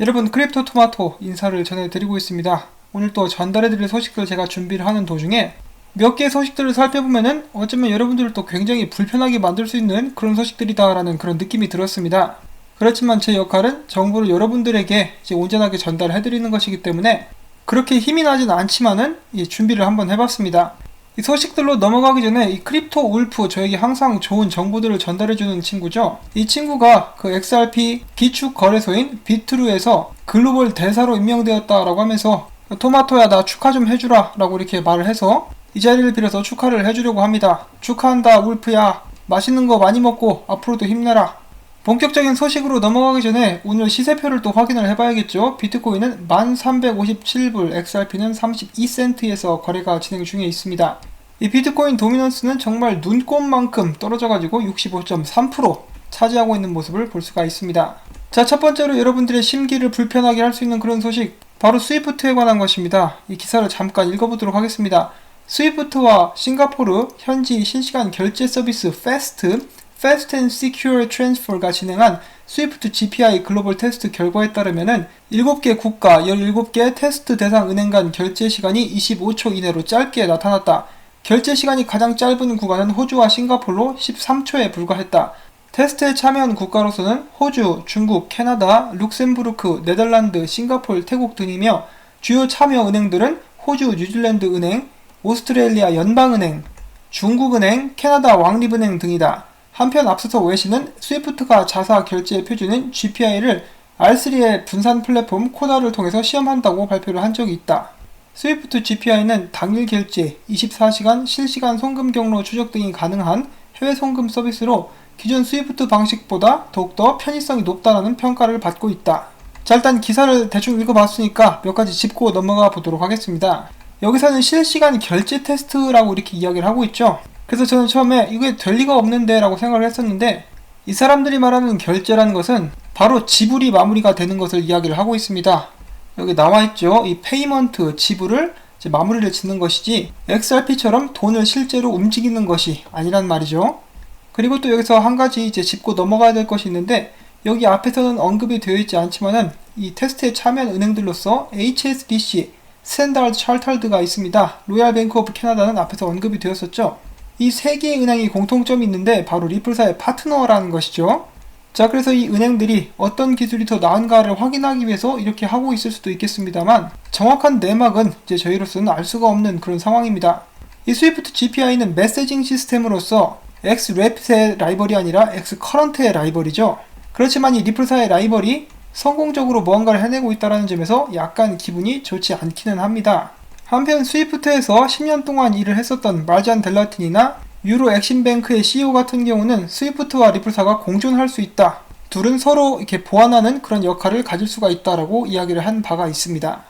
여러분 크립토 토마토 인사를 전해드리고 있습니다. 오늘 또 전달해드릴 소식들 제가 준비를 하는 도중에 몇 개의 소식들을 살펴보면은 어쩌면 여러분들을 또 굉장히 불편하게 만들 수 있는 그런 소식들이다라는 그런 느낌이 들었습니다. 그렇지만 제 역할은 정보를 여러분들에게 이제 온전하게 전달해드리는 것이기 때문에 그렇게 힘이 나진 않지만은 이 준비를 한번 해봤습니다. 이 소식들로 넘어가기 전에 이 크립토 울프 저에게 항상 좋은 정보들을 전달해주는 친구죠. 이 친구가 그 XRP 기축 거래소인 비트루에서 글로벌 대사로 임명되었다라고 하면서 토마토야 나 축하 좀 해주라 라고 이렇게 말을 해서 이 자리를 빌어서 축하를 해주려고 합니다. 축하한다 울프야 맛있는 거 많이 먹고 앞으로도 힘내라. 본격적인 소식으로 넘어가기 전에 오늘 시세표를 또 확인을 해봐야겠죠. 비트코인은 1357불, XRP는 32센트에서 거래가 진행 중에 있습니다. 이 비트코인 도미넌스는 정말 눈꼽만큼 떨어져가지고 65.3% 차지하고 있는 모습을 볼 수가 있습니다. 자, 첫 번째로 여러분들의 심기를 불편하게 할 수 있는 그런 소식, 바로 스위프트에 관한 것입니다. 이 기사를 잠깐 읽어보도록 하겠습니다. 스위프트와 싱가포르 현지 실시간 결제 서비스 패스트 Fast and Secure Transfer가 진행한 스위프트 GPI 글로벌 테스트 결과에 따르면은 7개 국가 17개 테스트 대상 은행 간 결제 시간이 25초 이내로 짧게 나타났다. 결제 시간이 가장 짧은 구간은 호주와 싱가폴로 13초에 불과했다. 테스트에 참여한 국가로서는 호주, 중국, 캐나다, 룩셈부르크, 네덜란드, 싱가폴, 태국 등이며 주요 참여 은행들은 호주 뉴질랜드 은행, 오스트레일리아 연방은행, 중국은행, 캐나다 왕립은행 등이다. 한편 앞서서 웨시는 스위프트가 자사 결제 표준인 GPI를 R3의 분산 플랫폼 코다를 통해서 시험한다고 발표를 한 적이 있다. 스위프트 GPI는 당일 결제, 24시간 실시간 송금 경로 추적 등이 가능한 해외 송금 서비스로 기존 스위프트 방식보다 더욱더 편의성이 높다는 평가를 받고 있다. 자, 일단 기사를 대충 읽어봤으니까 몇 가지 짚고 넘어가 보도록 하겠습니다. 여기서는 실시간 결제 테스트라고 이렇게 이야기를 하고 있죠. 그래서 저는 처음에 이게 될 리가 없는데 라고 생각을 했었는데 이 사람들이 말하는 결제라는 것은 바로 지불이 마무리가 되는 것을 이야기를 하고 있습니다. 여기 나와 있죠. 이 페이먼트 지불을 마무리를 짓는 것이지 XRP처럼 돈을 실제로 움직이는 것이 아니란 말이죠. 그리고 또 여기서 한 가지 이제 짚고 넘어가야 될 것이 있는데 여기 앞에서는 언급이 되어 있지 않지만은 이 테스트에 참여한 은행들로서 HSBC, 스탠다드 찰탈드가 있습니다. 로얄 뱅크 오브 캐나다는 앞에서 언급이 되었었죠. 이 세 개의 은행이 공통점이 있는데 바로 리플사의 파트너라는 것이죠. 자, 그래서 이 은행들이 어떤 기술이 더 나은가를 확인하기 위해서 이렇게 하고 있을 수도 있겠습니다만 정확한 내막은 이제 저희로서는 알 수가 없는 그런 상황입니다. 이 스위프트 GPI는 메시징 시스템으로서 X랩의 라이벌이 아니라 X커런트의 라이벌이죠. 그렇지만 이 리플사의 라이벌이 성공적으로 무언가를 해내고 있다는 점에서 약간 기분이 좋지 않기는 합니다. 한편 스위프트에서 10년 동안 일을 했었던 말잔 델라틴이나 유로 엑신뱅크의 CEO 같은 경우는 스위프트와 리플사가 공존할 수 있다. 둘은 서로 이렇게 보완하는 그런 역할을 가질 수가 있다라고 이야기를 한 바가 있습니다.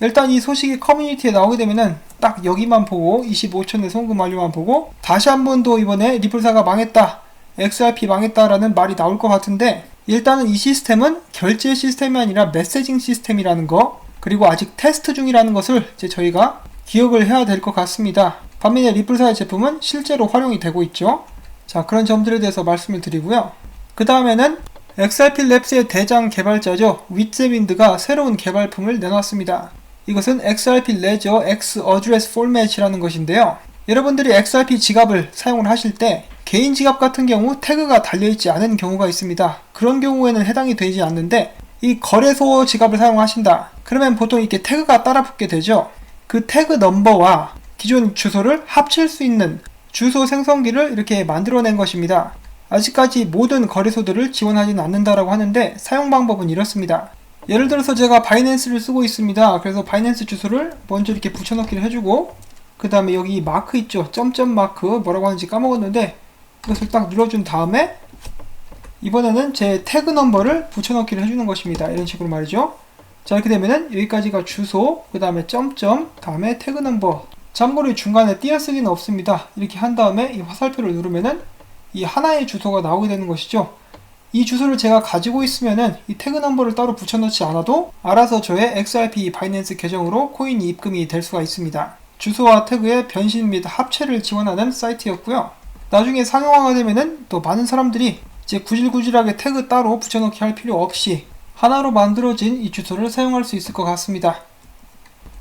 일단 이 소식이 커뮤니티에 나오게 되면은 딱 여기만 보고 25천의 송금 완료만 보고 다시 한 번 더 이번에 리플사가 망했다. XRP 망했다라는 말이 나올 것 같은데 일단은 이 시스템은 결제 시스템이 아니라 메시징 시스템이라는 거 그리고 아직 테스트 중이라는 것을 이제 저희가 기억을 해야 될 것 같습니다. 반면에 리플사의 제품은 실제로 활용이 되고 있죠. 자, 그런 점들에 대해서 말씀을 드리고요. 그 다음에는 XRP 랩스의 대장 개발자죠. 윗제윈드가 새로운 개발품을 내놨습니다. 이것은 XRP 레저 X 어드레스 포맷이라는 것인데요. 여러분들이 XRP 지갑을 사용을 하실 때 개인 지갑 같은 경우 태그가 달려있지 않은 경우가 있습니다. 그런 경우에는 해당이 되지 않는데 이 거래소 지갑을 사용하신다. 그러면 보통 이렇게 태그가 따라 붙게 되죠. 그 태그 넘버와 기존 주소를 합칠 수 있는 주소 생성기를 이렇게 만들어낸 것입니다. 아직까지 모든 거래소들을 지원하지는 않는다라고 하는데 사용 방법은 이렇습니다. 예를 들어서 제가 바이낸스를 쓰고 있습니다. 그래서 바이낸스 주소를 먼저 이렇게 붙여넣기를 해주고 그 다음에 여기 마크 있죠. 점점 마크 뭐라고 하는지 까먹었는데 이것을 딱 눌러준 다음에 이번에는 제 태그 넘버를 붙여넣기를 해주는 것입니다. 이런 식으로 말이죠. 자 이렇게 되면은 여기까지가 주소 그 다음에 점점 다음에 태그 넘버 참고로 중간에 띄어쓰기는 없습니다. 이렇게 한 다음에 이 화살표를 누르면은 이 하나의 주소가 나오게 되는 것이죠. 이 주소를 제가 가지고 있으면은 이 태그 넘버를 따로 붙여넣지 않아도 알아서 저의 XRP 바이낸스 계정으로 코인이 입금이 될 수가 있습니다. 주소와 태그의 변신 및 합체를 지원하는 사이트였고요. 나중에 상용화가 되면은 또 많은 사람들이 이제 구질구질하게 태그 따로 붙여넣기 할 필요 없이 하나로 만들어진 이 주소를 사용할 수 있을 것 같습니다.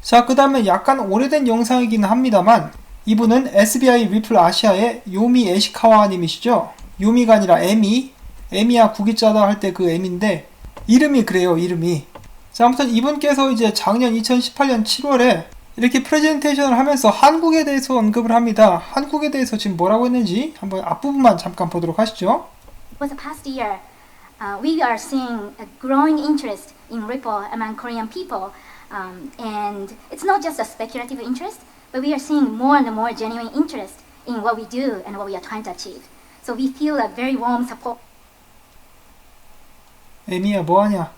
자, 그 다음에 약간 오래된 영상이긴 합니다만 이분은 SBI 리플 아시아의 요미 에시카와 님이시죠. 요미가 아니라 에미, 에미야 구기짜다 할 때 그 에미인데 이름이 그래요, 이름이. 자, 아무튼 이분께서 이제 작년 2018년 7월에 이렇게 프레젠테이션을 하면서 한국에 대해서 언급을 합니다. 한국에 대해서 지금 뭐라고 했는지 한번 앞부분만 잠깐 보도록 하시죠. For the past year, uh, we are seeing a growing interest in Ripple among Korean people. Um, and it's not just a speculative interest, but we are seeing more and more genuine interest in what we do and what we are trying to achieve. So we feel a very warm support. Hey Mia, Boanya.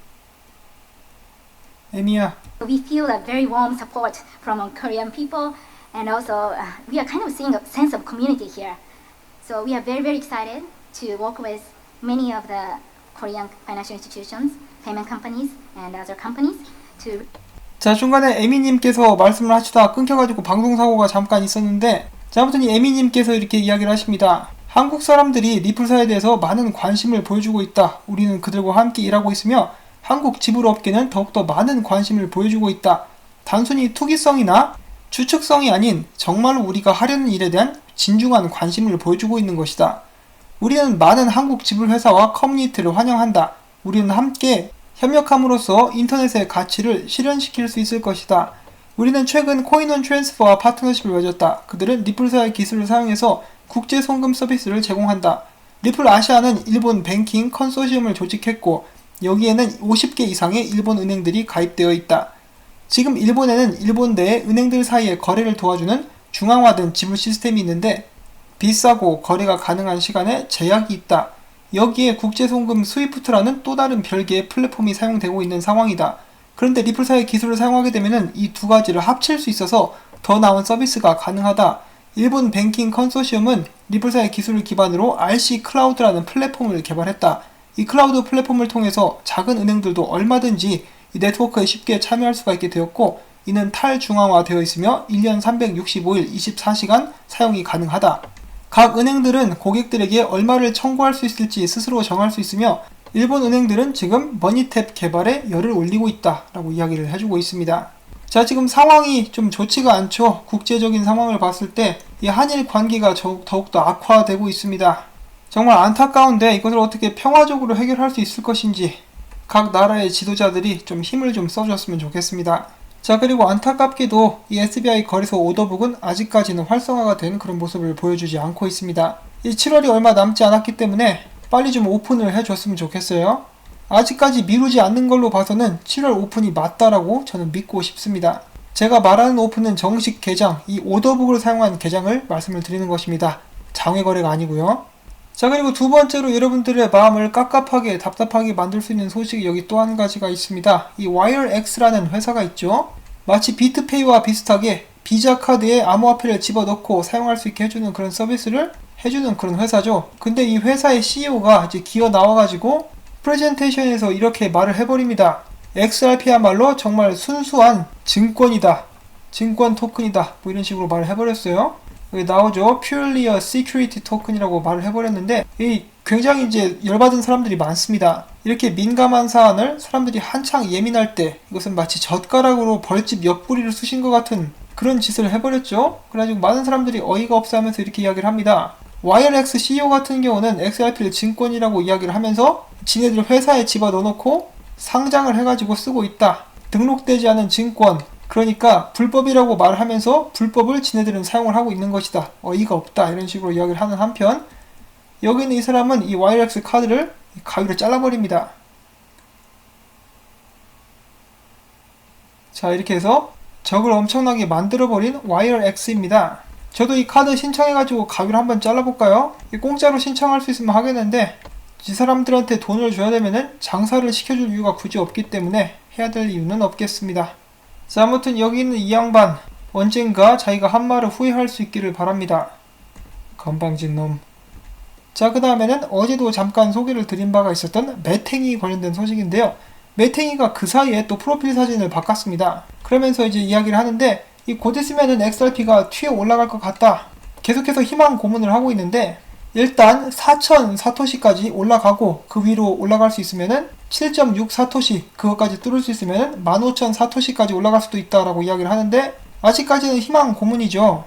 Hey Mia. We feel a very warm support from Korean people, and also uh, we are kind of seeing a sense of community here. So we are very, very excited to work with many of the Korean financial institutions, payment companies, and other companies to 자 중간에 에미님께서 말씀을 하시다가 끊겨가지고 방송사고가 잠깐 있었는데 자 아무튼 이 에미님께서 이렇게 이야기를 하십니다. 한국 사람들이 리플사에 대해서 많은 관심을 보여주고 있다. 우리는 그들과 함께 일하고 있으며 한국 지불 업계는 더욱더 많은 관심을 보여주고 있다. 단순히 투기성이나 추측성이 아닌 정말로 우리가 하려는 일에 대한 진중한 관심을 보여주고 있는 것이다. 우리는 많은 한국 지불 회사와 커뮤니티를 환영한다. 우리는 함께 협력함으로써 인터넷의 가치를 실현시킬 수 있을 것이다. 우리는 최근 코인원 트랜스퍼와 파트너십을 맺었다. 그들은 리플사의 기술을 사용해서 국제 송금 서비스를 제공한다. 리플 아시아는 일본 뱅킹 컨소시엄을 조직했고 여기에는 50개 이상의 일본 은행들이 가입되어 있다. 지금 일본에는 일본 내 은행들 사이의 거래를 도와주는 중앙화된 지불 시스템이 있는데 비싸고 거래가 가능한 시간에 제약이 있다. 여기에 국제송금 스위프트라는 또 다른 별개의 플랫폼이 사용되고 있는 상황이다. 그런데 리플사의 기술을 사용하게 되면 이 두 가지를 합칠 수 있어서 더 나은 서비스가 가능하다. 일본 뱅킹 컨소시엄은 리플사의 기술을 기반으로 RC 클라우드라는 플랫폼을 개발했다. 이 클라우드 플랫폼을 통해서 작은 은행들도 얼마든지 이 네트워크에 쉽게 참여할 수가 있게 되었고 이는 탈중앙화 되어 있으며 1년 365일 24시간 사용이 가능하다. 각 은행들은 고객들에게 얼마를 청구할 수 있을지 스스로 정할 수 있으며 일본 은행들은 지금 머니탭 개발에 열을 올리고 있다라고 이야기를 해주고 있습니다. 자, 지금 상황이 좀 좋지가 않죠. 국제적인 상황을 봤을 때 이 한일 관계가 저- 더욱더 악화되고 있습니다. 정말 안타까운데 이것을 어떻게 평화적으로 해결할 수 있을 것인지 각 나라의 지도자들이 좀 힘을 좀 써줬으면 좋겠습니다. 자, 그리고 안타깝게도 이 SBI 거래소 오더북은 아직까지는 활성화가 된 그런 모습을 보여주지 않고 있습니다. 이 7월이 얼마 남지 않았기 때문에 빨리 좀 오픈을 해줬으면 좋겠어요. 아직까지 미루지 않는 걸로 봐서는 7월 오픈이 맞다라고 저는 믿고 싶습니다. 제가 말하는 오픈은 정식 계장, 이 오더북을 사용한 계장을 말씀을 드리는 것입니다. 장외 거래가 아니고요. 자 그리고 두 번째로 여러분들의 마음을 깝깝하게 답답하게 만들 수 있는 소식이 여기 또 한 가지가 있습니다. 이 WireX라는 회사가 있죠. 마치 비트페이와 비슷하게 비자 카드에 암호화폐를 집어넣고 사용할 수 있게 해주는 그런 서비스를 해주는 그런 회사죠. 근데 이 회사의 CEO가 이제 기어 나와가지고 프레젠테이션에서 이렇게 말을 해버립니다. XRP야말로 정말 순수한 증권이다. 증권 토큰이다. 뭐 이런 식으로 말을 해버렸어요. 여기 나오죠. Purely a Security Token이라고 말을 해버렸는데 이 굉장히 이제 열받은 사람들이 많습니다. 이렇게 민감한 사안을 사람들이 한창 예민할 때 이것은 마치 젓가락으로 벌집 옆구리를 쑤신 것 같은 그런 짓을 해버렸죠. 그래가지고 많은 사람들이 어이가 없어 하면서 이렇게 이야기를 합니다. YRX CEO 같은 경우는 XRP를 증권이라고 이야기를 하면서 지네들 회사에 집어 넣어놓고 상장을 해가지고 쓰고 있다. 등록되지 않은 증권, 그러니까 불법이라고 말을 하면서 불법을 지네들은 사용을 하고 있는 것이다. 어이가 없다. 이런 식으로 이야기를 하는 한편 여기 있는 이 사람은 이 YRX 카드를 가위로 잘라버립니다. 자 이렇게 해서 적을 엄청나게 만들어버린 YRX입니다. 저도 이 카드 신청해가지고 가위로 한번 잘라볼까요? 이 공짜로 신청할 수 있으면 하겠는데 이 사람들한테 돈을 줘야 되면은 장사를 시켜줄 이유가 굳이 없기 때문에 해야 될 이유는 없겠습니다. 자, 아무튼 여기 있는 이 양반 언젠가 자기가 한 말을 후회할 수 있기를 바랍니다. 건방진 놈. 자, 그 다음에는 어제도 잠깐 소개를 드린 바가 있었던 매탱이 관련된 소식인데요. 매탱이가 그 사이에 또 프로필 사진을 바꿨습니다. 그러면서 이제 이야기를 하는데 이 곧 있으면은 XRP가 튀어 올라갈 것 같다. 계속해서 희망 고문을 하고 있는데 일단 4천 사토시까지 올라가고 그 위로 올라갈 수 있으면은 7.6 사토시 그것까지 뚫을 수 있으면 15,000 사토시까지 올라갈 수도 있다라고 이야기를 하는데 아직까지는 희망 고문이죠.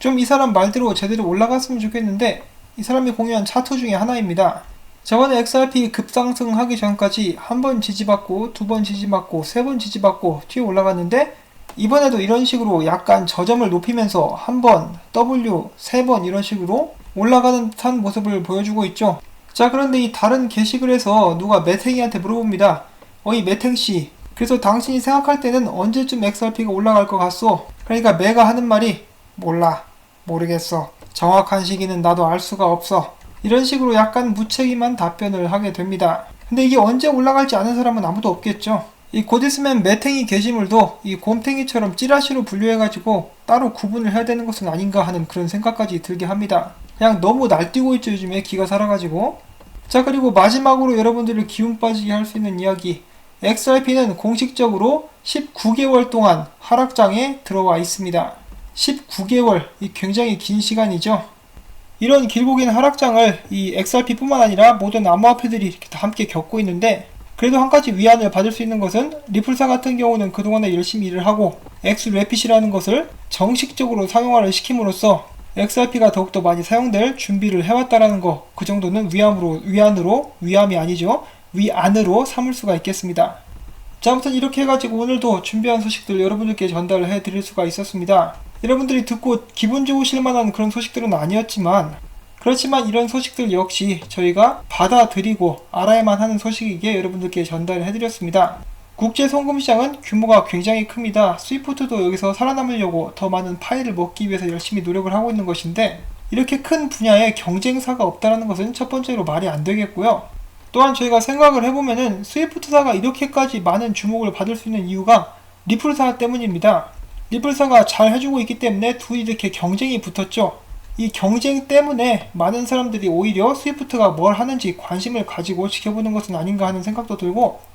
좀 이 사람 말대로 제대로 올라갔으면 좋겠는데 이 사람이 공유한 차트 중에 하나입니다. 저번에 XRP 급상승하기 전까지 한 번 지지받고 두 번 지지받고 세 번 지지받고 튀어 올라갔는데 이번에도 이런 식으로 약간 저점을 높이면서 한 번 W 세 번 이런 식으로 올라가는 듯한 모습을 보여주고 있죠. 자 그런데 이 다른 게시글에서 누가 메탱이한테 물어봅니다. 어이 메탱씨 그래서 당신이 생각할 때는 언제쯤 XRP가 올라갈 것 같소? 그러니까 메가 하는 말이 몰라 모르겠어 정확한 시기는 나도 알 수가 없어 이런 식으로 약간 무책임한 답변을 하게 됩니다. 근데 이게 언제 올라갈지 아는 사람은 아무도 없겠죠. 이 곧 있으면 매탱이 게시물도 이 곰탱이처럼 찌라시로 분류해가지고 따로 구분을 해야 되는 것은 아닌가 하는 그런 생각까지 들게 합니다. 그냥 너무 날뛰고 있죠 요즘에 기가 살아가지고. 자 그리고 마지막으로 여러분들을 기운 빠지게 할 수 있는 이야기. XRP는 공식적으로 19개월 동안 하락장에 들어와 있습니다. 19개월, 이 굉장히 긴 시간이죠. 이런 길고 긴 하락장을 이 XRP뿐만 아니라 모든 암호화폐들이 이렇게 다 함께 겪고 있는데 그래도 한 가지 위안을 받을 수 있는 것은 리플사 같은 경우는 그동안에 열심히 일을 하고 엑스레핏이라는 것을 정식적으로 사용화를 시킴으로써 XRP가 더욱더 많이 사용될 준비를 해왔다라는 거 그 정도는 위안으로 위안으로 위암이 아니죠 위안으로 삼을 수가 있겠습니다. 자 아무튼 이렇게 해가지고 오늘도 준비한 소식들 여러분들께 전달을 해드릴 수가 있었습니다. 여러분들이 듣고 기분 좋으실 만한 그런 소식들은 아니었지만 그렇지만 이런 소식들 역시 저희가 받아들이고 알아야만 하는 소식이기에 여러분들께 전달을 해드렸습니다. 국제 송금 시장은 규모가 굉장히 큽니다. 스위프트도 여기서 살아남으려고 더 많은 파일을 먹기 위해서 열심히 노력을 하고 있는 것인데 이렇게 큰 분야에 경쟁사가 없다는 것은 첫 번째로 말이 안 되겠고요. 또한 저희가 생각을 해보면은 스위프트사가 이렇게까지 많은 주목을 받을 수 있는 이유가 리플사 때문입니다. 리플사가 잘 해주고 있기 때문에 둘이 이렇게 경쟁이 붙었죠. 이 경쟁 때문에 많은 사람들이 오히려 스위프트가 뭘 하는지 관심을 가지고 지켜보는 것은 아닌가 하는 생각도 들고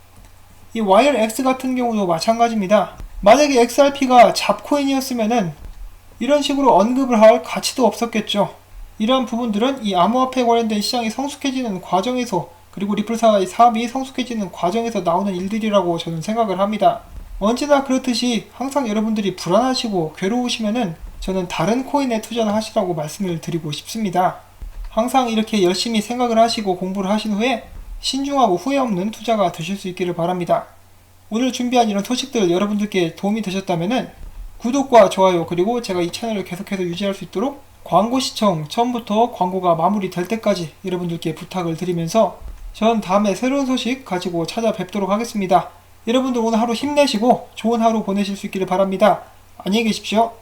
이 YRX 같은 경우도 마찬가지입니다. 만약에 XRP가 잡코인이었으면은 이런 식으로 언급을 할 가치도 없었겠죠. 이러한 부분들은 이 암호화폐 관련된 시장이 성숙해지는 과정에서 그리고 리플사의 사업이 성숙해지는 과정에서 나오는 일들이라고 저는 생각을 합니다. 언제나 그렇듯이 항상 여러분들이 불안하시고 괴로우시면은 저는 다른 코인에 투자를 하시라고 말씀을 드리고 싶습니다. 항상 이렇게 열심히 생각을 하시고 공부를 하신 후에 신중하고 후회 없는 투자가 되실 수 있기를 바랍니다. 오늘 준비한 이런 소식들 여러분들께 도움이 되셨다면 구독과 좋아요 그리고 제가 이 채널을 계속해서 유지할 수 있도록 광고 시청 처음부터 광고가 마무리될 때까지 여러분들께 부탁을 드리면서 전 다음에 새로운 소식 가지고 찾아뵙도록 하겠습니다. 여러분들 오늘 하루 힘내시고 좋은 하루 보내실 수 있기를 바랍니다. 안녕히 계십시오.